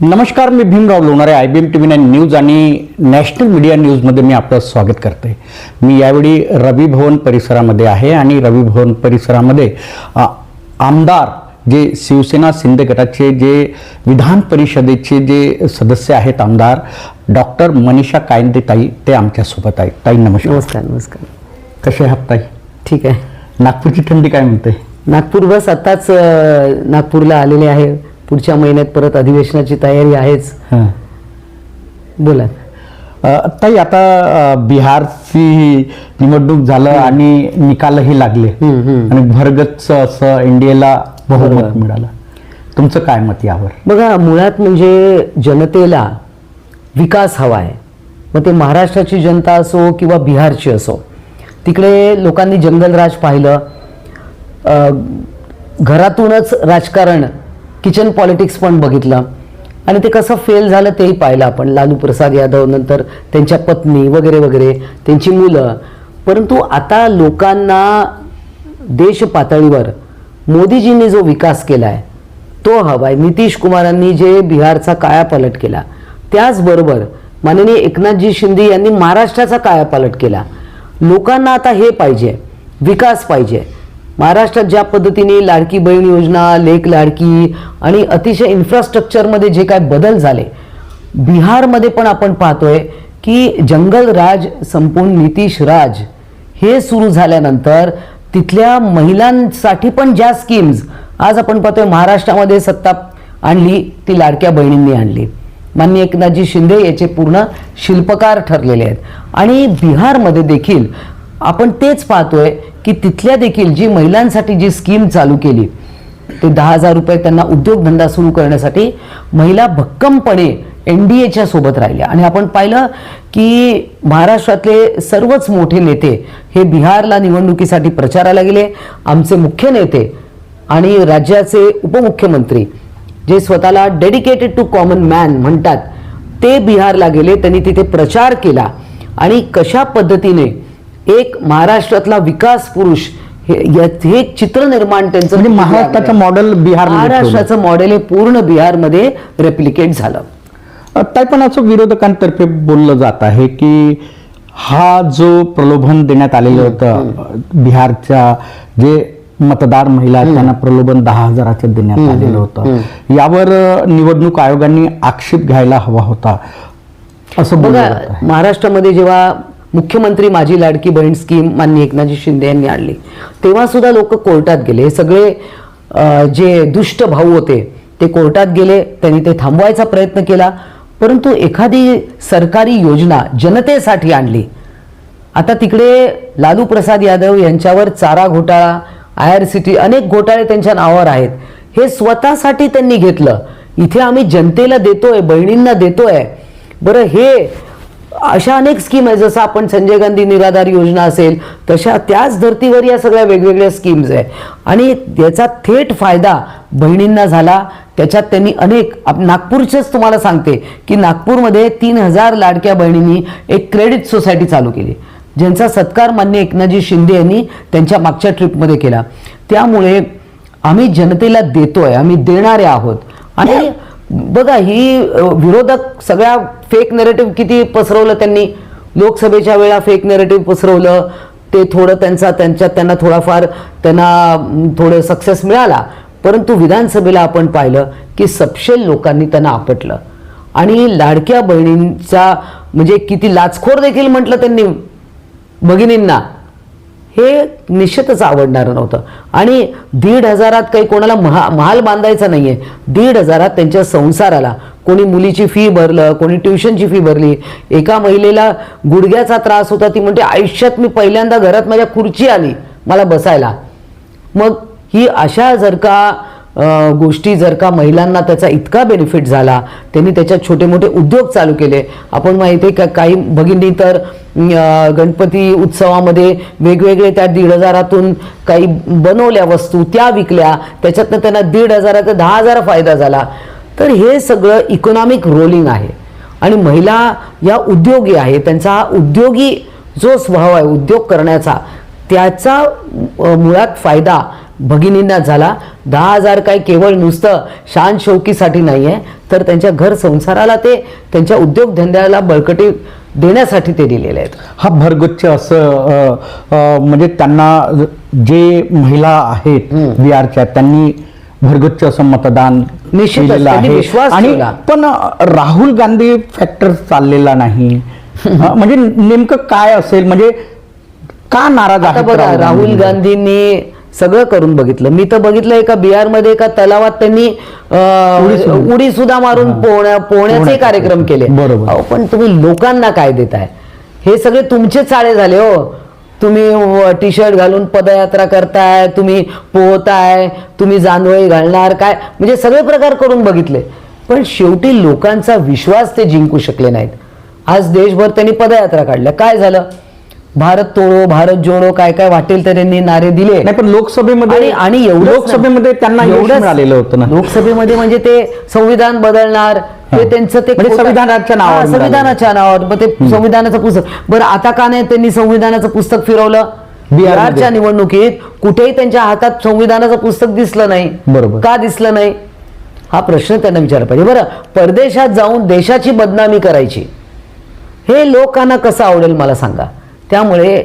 नमस्कार मी Bhimrao Lonare I B M T V nine news आणि national media न्यूजमध्ये मी आपलं स्वागत करते मी यावेळी रवी भवन परिसरामध्ये आहे आणि रवी भवन परिसरामध्ये आमदार जे शिवसेना शिंदे गटाचे जे विधान परिषदेचे जे सदस्य आहेत आमदार डॉक्टर मनीषा कायंदे ताई ते आमच्यासोबत आहेत. ताई नमस्कार. नमस्कार नमस्कार. कसे आहात ताई? ठीक आहे. नागपूरची थंडी काय म्हणते? नागपूर बस आत्ताच अ, नागपूरला आलेले आहे. पुढच्या महिन्यात परत अधिवेशनाची तयारी आहेच. बोला. ताई आता बिहारची निवडणूक झालं आणि निकालही लागले. आणि भरगच्च असं इंडियाला बहुमत मिळालं. तुमचं काय मत यावर? बघा मुळात म्हणजे जनतेला विकास हवा आहे. मग ते महाराष्ट्राची जनता असो किंवा बिहारची असो तिकडे लोकांनी जंगलराज पाहिलं. घरातूनच राजकारण किचन पॉलिटिक्स पण बघितलं. आणि ते कसं फेल झालं तेही पाहिलं आपण. लालू प्रसाद यादव नंतर त्यांच्या पत्नी वगैरे वगैरे त्यांची मुलं. परंतु आता लोकांना देश पातळीवर मोदीजींनी जो विकास केला आहे तो हवा आहे नितीश कुमारांनी जे बिहारचा कायापालट केला त्याचबरोबर माननीय एकनाथजी शिंदे यांनी महाराष्ट्राचा कायापालट केला. लोकांना आता हे पाहिजे विकास पाहिजे. महाराष्ट्रात ज्या पद्धतीने लाडकी बहीण योजना लेक लाडकी आणि अतिशय इन्फ्रास्ट्रक्चरमध्ये जे काय बदल झाले बिहारमध्ये पण आपण पाहतोय की जंगल राज संपून नितीश राज हे सुरू झाल्यानंतर तिथल्या महिलांसाठी पण ज्या स्कीम्स आज आपण पाहतोय महाराष्ट्रामध्ये सत्ता आणली ती लाडक्या बहिणींनी आणली. मान्य एकनाथजी शिंदे याचे पूर्ण शिल्पकार ठरलेले आहेत. आणि बिहारमध्ये देखील आपण तेच पाहतोय की तिथल्या देखील जी महिलांसाठी जी स्कीम चालू केली ते दहा हजार रुपये त्यांना उद्योगधंदा सुरू करण्यासाठी महिला भक्कमपणे एन डी एच्या सोबत राहिल्या. आणि आपण पाहिलं की महाराष्ट्रातले सर्वच मोठे नेते हे बिहारला निवडणुकीसाठी प्रचाराला गेले आमचे मुख्य नेते आणि राज्याचे उपमुख्यमंत्री जे स्वतःला डेडिकेटेड टू कॉमन मॅन म्हणतात ते बिहारला गेले त्यांनी तिथे प्रचार केला. आणि कशा पद्धतीने एक महाराष्ट्रातला विकास पुरुष हे चित्र निर्माण त्यांचं म्हणजे महाराष्ट्राचं मॉडेल ठेवलं. महाराष्ट्राचं मॉडेल हे पूर्ण बिहारमध्ये रेप्लिकेट झालं. ताई पण असं विरोधकांतर्फे बोललं जात आहे की हा जो प्रलोभन देण्यात आलेलं होतं बिहारच्या जे मतदार महिला त्यांना प्रलोभन दहा हजाराचं देण्यात आलेलं होतं. यावर निवडणूक आयोगाने आक्षेप घ्यायला हवा होता. असं बघा महाराष्ट्रामध्ये जेव्हा मुख्यमंत्री माझी लाडकी बहीण स्कीम माननीय एकनाथजी शिंदे यांनी आणली. तेव्हा सुद्धा लोक कोर्टात गेले. हे सगळे जे दुष्ट भाऊ होते ते कोर्टात गेले. त्यांनी ते थांबवायचा प्रयत्न केला. परंतु एखादी सरकारी योजना जनतेसाठी आणली. आता तिकडे लालू प्रसाद यादव यांच्यावर चारा घोटाळा आय आर सी टी अनेक घोटाळे त्यांच्या नावावर आहेत. हे स्वतःसाठी त्यांनी घेतलं. इथे आम्ही जनतेला देतोय बहिणींना देतोय. बरं हे अशा अनेक स्कीम आहेत. जसं आपण संजय गांधी निराधार योजना असेल तशा त्याच धर्तीवर या सगळ्या वेगवेगळ्या स्कीम्स आहे आणि याचा थेट फायदा बहिणींना झाला. त्याच्यात त्यांनी अनेक आप- नागपूरचंच तुम्हाला सांगते की नागपूरमध्ये तीन हजार लाडक्या बहिणींनी एक क्रेडिट सोसायटी चालू केली. ज्यांचा सत्कार मान्य एकनाथजी शिंदे यांनी त्यांच्या मागच्या ट्रिपमध्ये केला. त्यामुळे आम्ही जनतेला देतोय आम्ही देणारे आहोत. आणि बघा ही विरोधक सगळ्या फेक नेरेटिव्ह किती पसरवलं त्यांनी. लोकसभेच्या वेळा फेक नेरेटिव्ह पसरवलं. ते थोडं त्यांचा त्यांच्यात त्यांना थोडाफार त्यांना थोडं सक्सेस मिळाला. परंतु विधानसभेला आपण पाहिलं की सपशेल लोकांनी त्यांना आपटलं. आणि लाडक्या बहिणींचा म्हणजे किती लाचखोर देखील म्हटलं त्यांनी भगिनींना. हे निश्चितच आवडणारं नव्हतं. आणि दीड हजारात काही कोणाला महा महाल बांधायचा नाही आहे दीड हजारात त्यांच्या संसाराला कोणी मुलीची फी भरलं कोणी ट्युशनची फी भरली एका महिलेला गुडघ्याचा त्रास होता ती म्हणते आयुष्यात मी पहिल्यांदा घरात माझ्या खुर्ची आली मला बसायला. मग ही अशा जर का गोष्टी जर का महिलांना त्याचा इतका बेनिफिट झाला त्यांनी त्याच्यात छोटे मोठे उद्योग चालू केले. आपण माहिती आहे का काही भगिनी तर गणपती उत्सवामध्ये वेगवेगळे त्या दीड हजारातून काही बनवल्या वस्तू त्या विकल्या. त्याच्यातनं त्यांना दीड हजाराचा दहा हजार फायदा झाला. तर हे सगळं इकॉनॉमिक रोलिंग आहे. आणि महिला या उद्योगी आहे त्यांचा हा उद्योगी जो स्वभाव आहे उद्योग करण्याचा त्याचा मुळात फायदा भगिनींना झाला. दहा हजार काय केवळ नुसतं शान शौकीसाठी नाही आहे तर त्यांच्या घर संसाराला ते त्यांच्या उद्योगधंद्याला बळकटी देण्यासाठी ते दिलेले आहेत. हा भरगच्च असं म्हणजे त्यांना जे महिला आहेत बिहारच्या त्यांनी भरगच्च असं मतदान विश्वास आणि. पण राहुल गांधी फॅक्टर चाललेला नाही. म्हणजे नेमकं काय असेल म्हणजे का नाराज राहुल गांधींनी सगळं करून बघितलं. मी तर बघितलंय का बिहारमध्ये एका तलावात त्यांनी उडी सुद्धा मारून. पोहण्या पोहण्याचे कार्यक्रम केले. बरोबर. पण तुम्ही लोकांना काय देताय? हे सगळे तुमचे चाळे झाले हो. तुम्ही टी शर्ट घालून पदयात्रा करताय तुम्ही पोहताय तुम्ही जानवळी घालणार काय? म्हणजे सगळे प्रकार करून बघितले. पण शेवटी लोकांचा विश्वास ते जिंकू शकले नाहीत. आज देशभर त्यांनी पदयात्रा काढल्या. काय झालं? भारत तोडो भारत जोडो काय काय वाटेल तर त्यांनी नारे दिले नाही पण लोकसभेमध्ये आणि एवढंच लोकसभेमध्ये. त्यांना यश एवढंच- मिळालेलं होतं ना लोकसभेमध्ये म्हणजे ते संविधान बदलणार ते. त्यांचं ते म्हणजे संविधानाच्या नावावर. संविधानाच्या नावावर मग ते संविधानाचं पुस्तक बरं आता का नाही त्यांनी संविधानाचं पुस्तक फिरवलं. बिहारच्या निवडणुकीत कुठेही त्यांच्या हातात संविधानाचं पुस्तक दिसलं नाही बरोबर. का दिसलं नाही हा प्रश्न त्यांना विचारला पाहिजे बरं परदेशात जाऊन देशाची बदनामी करायची हे लोकांना कसं आवडेल मला सांगा त्यामुळे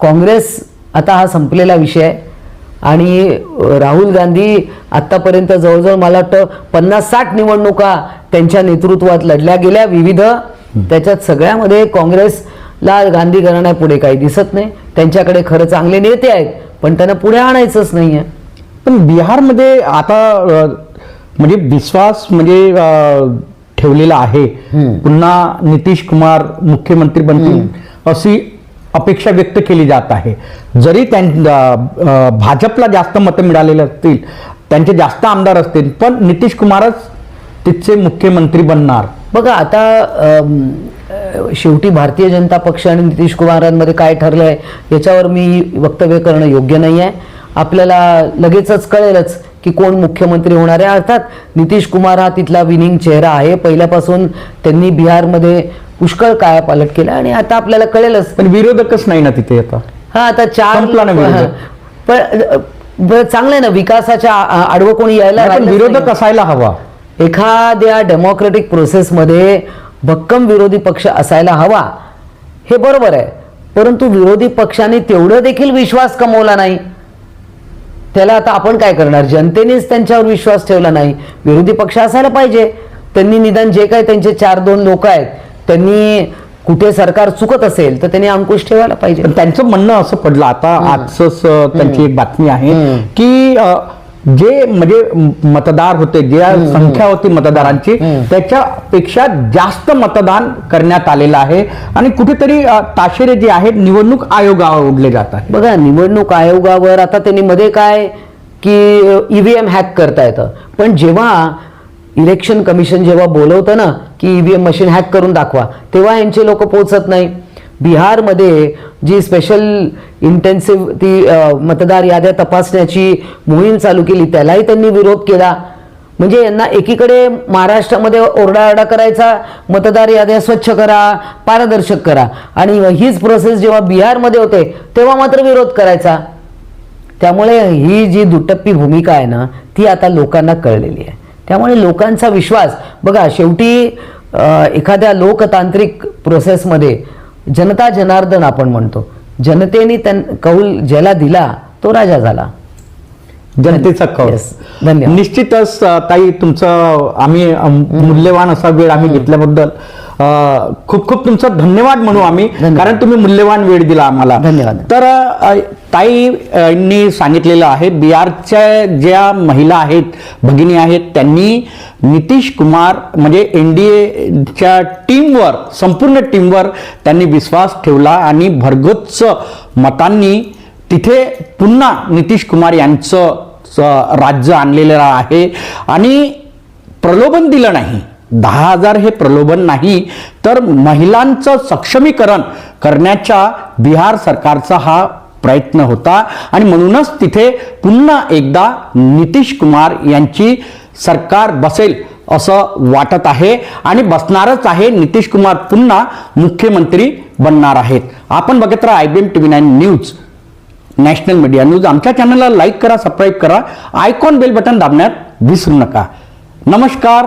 काँग्रेस आता हा संपलेला विषय आहे आणि राहुल गांधी आत्तापर्यंत जवळजवळ मला वाटतं पन्नास साठ निवडणुका त्यांच्या नेतृत्वात लढल्या गेल्या विविध. त्याच्यात सगळ्यामध्ये काँग्रेसला गांधी घराण्यापुढे काही दिसत नाही. त्यांच्याकडे खरं चांगले नेते आहेत पण त्यांना पुढे आणायचंच नाही आहे पण बिहारमध्ये आता म्हणजे विश्वास म्हणजे ठेवलेला आहे. पुन्हा नितीश कुमार मुख्यमंत्री बनतील अशी अपेक्षा व्यक्त केली जात आहे. जरी त्यां भाजपला जास्त मतं मिळालेले असतील त्यांचे जास्त आमदार असतील पण नितीश कुमारच तिथचे मुख्यमंत्री बनणार. बघा आता शेवटी भारतीय जनता पक्ष आणि नितीश कुमारांमध्ये काय ठरलं आहे याच्यावर मी वक्तव्य करणं योग्य नाही आहे आपल्याला लगेचच कळेलच की कोण मुख्यमंत्री होणार आहे. अर्थात नितीश कुमार हा तिथला विनिंग चेहरा आहे. पहिल्यापासून त्यांनी बिहारमध्ये पुष्कळ काया पालट केला आणि आता आपल्याला कळेलच. पण विरोधकच नाही ना तिथे आता. हा आता चार. पण चांगलं आहे ना विकासाच्या आडवं कोणी यायला विरोधक. असायला हवा. एखाद्या डेमोक्रेटिक प्रोसेसमध्ये भक्कम विरोधी पक्ष असायला हवा. हे बरोबर आहे. परंतु विरोधी पक्षाने तेवढं देखील विश्वास कमवला नाही. त्याला आता आपण काय करणार? जनतेनेच त्यांच्यावर विश्वास ठेवला नाही. विरोधी पक्ष असायला पाहिजे. त्यांनी निदान जे काय त्यांचे चार दोन लोक आहेत त्यांनी कुठे सरकार चुकत असेल तर त्यांनी अंकुश ठेवायला पाहिजे. त्यांचं म्हणणं असं पडलं. आता आजच त्यांची एक बातमी आहे की जे म्हणजे मतदार होते जे संख्या होती मतदारांची त्याच्यापेक्षा जास्त मतदान करण्यात आलेलं आहे. आणि कुठेतरी ताशेरे जे आहेत निवडणूक आयोगावर उडले जात आहे बघा निवडणूक आयोगावर आता त्यांनी मध्ये काय की ईव्हीएम हॅक करता येतं. पण जेव्हा इलेक्शन कमिशन जेव्हा बोलवतं ना की ईव्हीएम मशीन हॅक करून दाखवा तेव्हा यांचे लोक पोचत नाही. बिहारमध्ये जी स्पेशल इंटेन्सिव्ह ती मतदार याद्या तपासण्याची मोहीम चालू केली त्यालाही त्यांनी विरोध केला. म्हणजे यांना एकीकडे महाराष्ट्रामध्ये ओरडाआरडा करायचा मतदार याद्या स्वच्छ करा पारदर्शक करा. आणि हीच प्रोसेस जेव्हा बिहारमध्ये होते तेव्हा मात्र विरोध करायचा. त्यामुळे ही जी दुटप्पी भूमिका आहे ना ती आता लोकांना कळलेली आहे. त्यामुळे लोकांचा विश्वास बघा शेवटी एखाद्या लोकतांत्रिक प्रोसेसमध्ये जनता जनार्दन आपण म्हणतो जनतेने त्यां कौल ज्याला दिला तो राजा झाला जनतेचा कौल. धन्यवाद. निश्चितच ताई तुमचं आम्ही मूल्यवान असा वेळ आम्ही घेतल्याबद्दल खूप खूप तुमचं धन्यवाद म्हणू आम्ही. कारण तुम्ही मूल्यवान वेळ दिला आम्हाला धन्यवाद. तर ताईंनी सांगितलेलं आहे बिहारच्या ज्या महिला आहेत भगिनी आहेत त्यांनी नितीश कुमार म्हणजे एन डी एच्या टीमवर संपूर्ण टीमवर त्यांनी विश्वास ठेवला आणि भरगच्च मतांनी तिथे पुन्हा नितीश कुमार यांचं राज्य आणलेलं आहे आणि प्रलोभन दिलं नाही दहा हजार हे प्रलोभन नाही तर महिलांचं सक्षमीकरण करण्याच्या बिहार सरकारचा हा प्रयत्न होता. आणि म्हणूनच तिथे पुन्हा एकदा नितीश कुमार यांची सरकार बसेल असं वाटत आहे. आणि बसणारच आहे नितीश कुमार पुन्हा मुख्यमंत्री बनणार आहेत. आपण बघत राहा I B M T V nine news national media news. आमच्या चॅनलला लाईक करा सबस्क्राईब करा. आयकॉन बेल बटन दाबण्यात विसरू नका. नमस्कार.